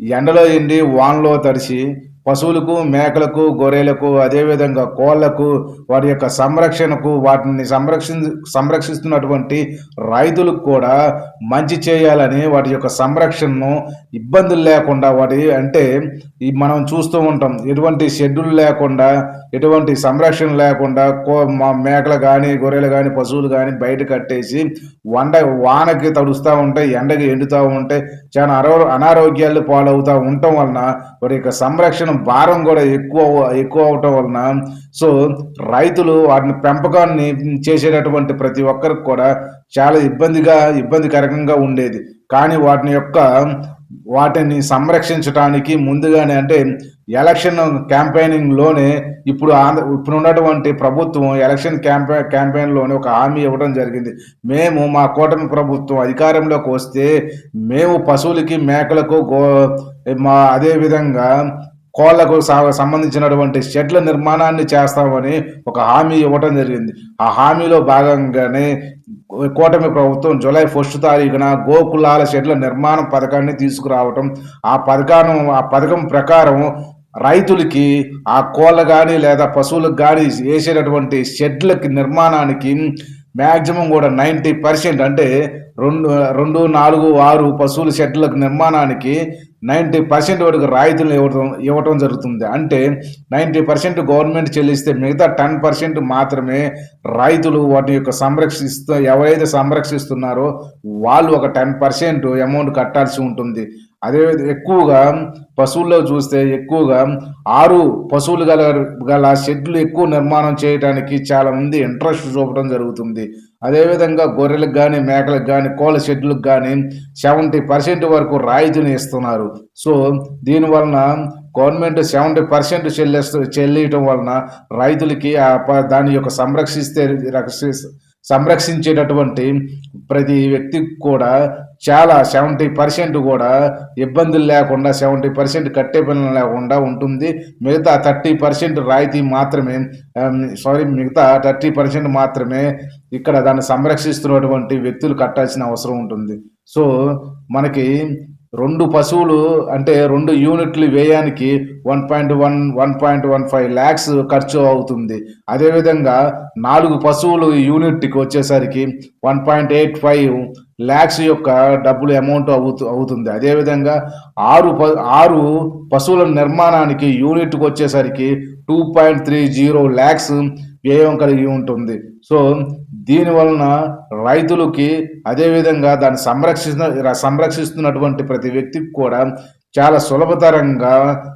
ఎండలో ఎండి వానలో తడిసి పశువులకు మేకలకు గొర్రెలకు అదేవిధంగా కోళ్ళకు వాటి యొక్క సంరక్షణకు వాటిని సంరక్షి సంరక్షిస్తున్నటువంటి రైతులకు కూడా మంచి చేయాలని వాటి యొక్క సంరక్షణను ఇబ్బందులు లేకుండా వాటి అంటే మనం చూస్తూ ఉంటాం. ఎటువంటి షెడ్యూల్ లేకుండా ఎటువంటి సంరక్షణ లేకుండా కో మా మేకలు కానీ గొర్రెలు కానీ పశువులు కానీ బయట కట్టేసి వండ వానకి తడుస్తూ ఉంటాయి ఎండకి ఎండుతూ ఉంటాయి చాలా అరో అనారోగ్యాలు పాలవుతూ ఉండటం వలన వారి యొక్క సంరక్షణ భారం కూడా ఎక్కువ ఎక్కువ అవటం వలన సో రైతులు వాటిని పెంపకాన్ని చేసేటటువంటి ప్రతి ఒక్కరికి కూడా చాలా ఇబ్బందిగా ఇబ్బందికరంగా ఉండేది. కానీ వాటిని యొక్క వాటిని సంరక్షించడానికి ముందుగానే అంటే ఎలక్షన్ క్యాంపెయినింగ్లోనే ఇప్పుడు ఆంధ్ర ఇప్పుడు ఉన్నటువంటి ప్రభుత్వం ఎలక్షన్ క్యాంపెయిన్ క్యాంపెయిన్లోనే ఒక హామీ ఇవ్వడం జరిగింది. మేము మా కూటమి ప్రభుత్వం అధికారంలోకి వస్తే మేము పశువులకి మేకలకు గో మా అదే విధంగా కోళ్ళకు సంబంధించినటువంటి షెడ్ల నిర్మాణాన్ని చేస్తామని ఒక హామీ ఇవ్వటం జరిగింది. ఆ హామీలో భాగంగానే కూటమి ప్రభుత్వం జూలై ఫస్ట్ తారీఖున గోకులాల షెడ్ల నిర్మాణ పథకాన్ని తీసుకురావటం ఆ పథకాన్ని ఆ పథకం ప్రకారం రైతులకి ఆ కోళ్ళ కానీ లేదా పశువులకు కానీ వేసేటటువంటి షెడ్లకి నిర్మాణానికి మ్యాక్సిమం కూడా నైంటీ పర్సెంట్ అంటే రెండు రెండు నాలుగు ఆరు పశువుల షెడ్లకు నిర్మాణానికి నైంటీ పర్సెంట్ వరకు రాయితీలు ఇవ్వటం ఇవ్వటం జరుగుతుంది. అంటే నైంటీ పర్సెంట్ గవర్నమెంట్ చెల్లిస్తే మిగతా టెన్ పర్సెంట్ మాత్రమే రైతులు వాటి యొక్క సంరక్షిస్తూ ఎవరైతే సంరక్షిస్తున్నారో వాళ్ళు ఒక టెన్ పర్సెంట్ అమౌంట్ కట్టాల్సి ఉంటుంది. అదే ఎక్కువగా పశువుల్లో చూస్తే ఎక్కువగా ఆరు పశువులు గల గల షెడ్లు ఎక్కువ నిర్మాణం చేయడానికి చాలామంది ఇంట్రెస్ట్ చూపడం జరుగుతుంది. అదేవిధంగా గొర్రెలకు కానీ మేకలకు కానీ కోళ్ళ షెడ్లకు కానీ సెవెంటీ పర్సెంట్ వరకు రాయితీని ఇస్తున్నారు. సో దీనివలన గవర్నమెంట్ సెవెంటీ పర్సెంట్ చెల్లిస్తూ చెల్లియటం వలన రైతులకి ఆ దాని యొక్క సంరక్షిస్తే రక్షి- సంరక్షించేటటువంటి ప్రతి వ్యక్తికి కూడా చాలా సెవెంటీ పర్సెంట్ కూడా ఇబ్బందులు లేకుండా సెవెంటీ పర్సెంట్ కట్టే పనులు లేకుండా ఉంటుంది. మిగతా థర్టీ పర్సెంట్ రాయితీ మాత్రమే సారీ మిగతా థర్టీ పర్సెంట్ మాత్రమే ఇక్కడ దాన్ని సంరక్షిస్తున్నటువంటి వ్యక్తులు కట్టాల్సిన అవసరం ఉంటుంది. సో మనకి రెండు పశువులు అంటే రెండు యూనిట్లు వ్యయానికి one point one one point one five lakhs ఖర్చు అవుతుంది. అదేవిధంగా నాలుగు పశువులు యూనిట్కి వచ్చేసరికి one point eight five lakhs యొక్క డబ్బులు అమౌంట్ అవుతు అవుతుంది. అదేవిధంగా ఆరు ప ఆరు పశువుల నిర్మాణానికి యూనిట్కి వచ్చేసరికి two point three zero lakhs వ్యయం కలిగి ఉంటుంది. సో దీని వలన రైతులకి అదేవిధంగా దాన్ని సంరక్షిస్తున్న సంరక్షిస్తున్నటువంటి ప్రతి వ్యక్తికి కూడా చాలా సులభతరంగా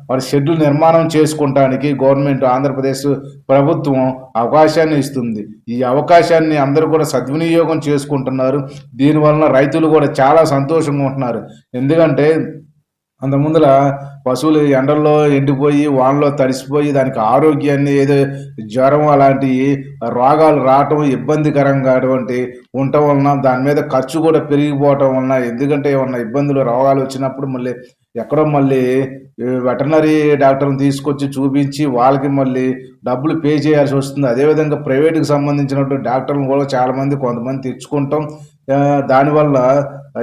వారి షెడ్యూల్ నిర్మాణం చేసుకుంటానికి గవర్నమెంట్ ఆంధ్రప్రదేశ్ ప్రభుత్వం అవకాశాన్ని ఇస్తుంది. ఈ అవకాశాన్ని అందరూ కూడా సద్వినియోగం చేసుకుంటున్నారు. దీనివలన రైతులు కూడా చాలా సంతోషంగా ఉంటున్నారు. ఎందుకంటే అంత ముందర పశువులు ఎండల్లో ఎండిపోయి వానలో తడిసిపోయి దానికి ఆరోగ్యాన్ని ఏదో జ్వరం అలాంటి రోగాలు రావటం ఇబ్బందికరంగా అటువంటి ఉండటం వలన దాని మీద ఖర్చు కూడా పెరిగిపోవటం వలన ఎందుకంటే ఏమన్నా ఇబ్బందులు రోగాలు వచ్చినప్పుడు మళ్ళీ ఎక్కడో మళ్ళీ వెటర్నరీ డాక్టర్ని తీసుకొచ్చి చూపించి వాళ్ళకి మళ్ళీ డబ్బులు పే చేయాల్సి వస్తుంది. అదేవిధంగా ప్రైవేట్కి సంబంధించినటువంటి డాక్టర్లు కూడా చాలామంది కొంతమంది తెచ్చుకుంటాం. దానివల్ల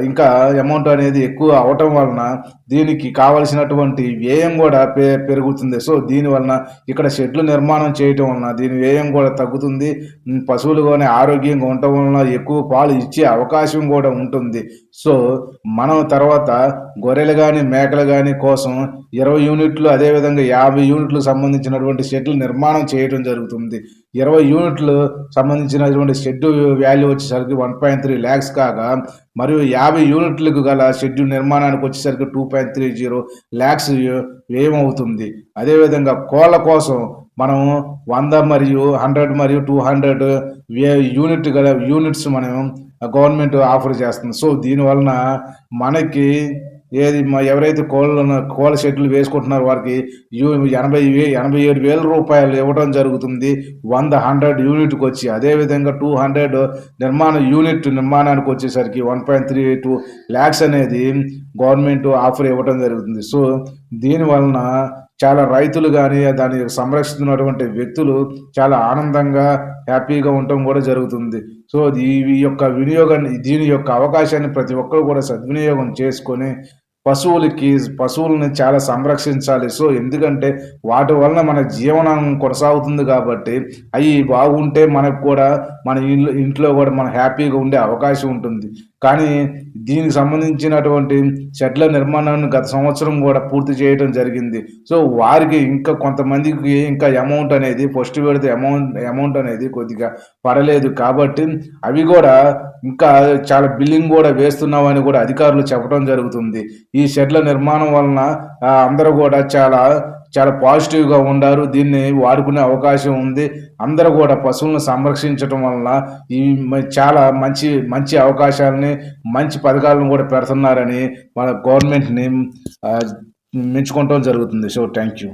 ఇంకా అమౌంట్ అనేది ఎక్కువ అవటం వలన దీనికి కావలసినటువంటి వ్యయం కూడా పె పెరుగుతుంది. సో దీని వలన ఇక్కడ షెడ్లు నిర్మాణం చేయటం వలన దీని వ్యయం కూడా తగ్గుతుంది. పశువులు కానీ ఆరోగ్యంగా ఉండటం వలన ఎక్కువ పాలు ఇచ్చే అవకాశం కూడా ఉంటుంది. సో మనం తర్వాత గొర్రెలు కానీ మేకలు కానీ కోసం ఇరవై యూనిట్లు అదేవిధంగా యాభై యూనిట్లు సంబంధించినటువంటి షెడ్లు నిర్మాణం చేయడం జరుగుతుంది. ఇరవై యూనిట్లు సంబంధించినటువంటి షెడ్యూల్ వాల్యూ వచ్చేసరికి వన్ పాయింట్ త్రీ ల్యాక్స్ కాగా మరియు యాభై యూనిట్లకు గల షెడ్యూల్ నిర్మాణానికి వచ్చేసరికి two point three zero lakhs వ్యయమవుతుంది అదేవిధంగా కోళ్ళ కోసం మనం వంద మరియు హండ్రెడ్ మరియు టూ హండ్రెడ్ యూనిట్ గల యూనిట్స్ మనం గవర్నమెంట్ ఆఫర్ చేస్తుంది. సో దీనివలన మనకి ఏది మా ఎవరైతే కోళ్ళను కోళ్ళ షెడ్లు వేసుకుంటున్నారో వారికి యూ ఎనభై వే ఎనభై ఏడు వేల రూపాయలు ఇవ్వడం జరుగుతుంది. వంద హండ్రెడ్ యూనిట్కి వచ్చి అదేవిధంగా టూ హండ్రెడ్ నిర్మాణ యూనిట్ నిర్మాణానికి వచ్చేసరికి one point three two lakhs అనేది గవర్నమెంట్ ఆఫర్ ఇవ్వడం జరుగుతుంది. సో దీని వలన చాలా రైతులు కానీ దాన్ని సంరక్షిస్తున్నటువంటి వ్యక్తులు చాలా ఆనందంగా హ్యాపీగా ఉండటం కూడా జరుగుతుంది. సో ఈ యొక్క వినియోగాన్ని దీని యొక్క అవకాశాన్ని ప్రతి ఒక్కరు కూడా సద్వినియోగం చేసుకొని పశువులకి పశువులని చాలా సంరక్షించాలి. సో ఎందుకంటే వాటి వలన మన జీవనం కొనసాగుతుంది కాబట్టి అవి బాగుంటే మనకు కూడా మన ఇల్లు ఇంట్లో కూడా మనం హ్యాపీగా ఉండే అవకాశం ఉంటుంది. కానీ దీనికి సంబంధించినటువంటి షెడ్ల నిర్మాణాన్ని గత సంవత్సరం కూడా పూర్తి చేయడం జరిగింది. సో వారికి ఇంకా కొంతమందికి ఇంకా అమౌంట్ అనేది ఫస్ట్ పెడితే అమౌంట్ అమౌంట్ అనేది కొద్దిగా పడలేదు కాబట్టి అవి కూడా ఇంకా చాలా బిల్లింగ్ కూడా వేస్తున్నామని కూడా అధికారులు చెప్పడం జరుగుతుంది. ఈ షెడ్ల నిర్మాణం వలన అందరూ కూడా చాలా చాలా పాజిటివ్గా ఉండారు. దీన్ని వాడుకునే అవకాశం ఉంది. అందరూ కూడా పశువులను సంరక్షించడం వలన ఈ చాలా మంచి మంచి అవకాశాలని మంచి పథకాలను కూడా పెడుతున్నారని మన గవర్నమెంట్ని మెచ్చుకోవటం జరుగుతుంది. So thank you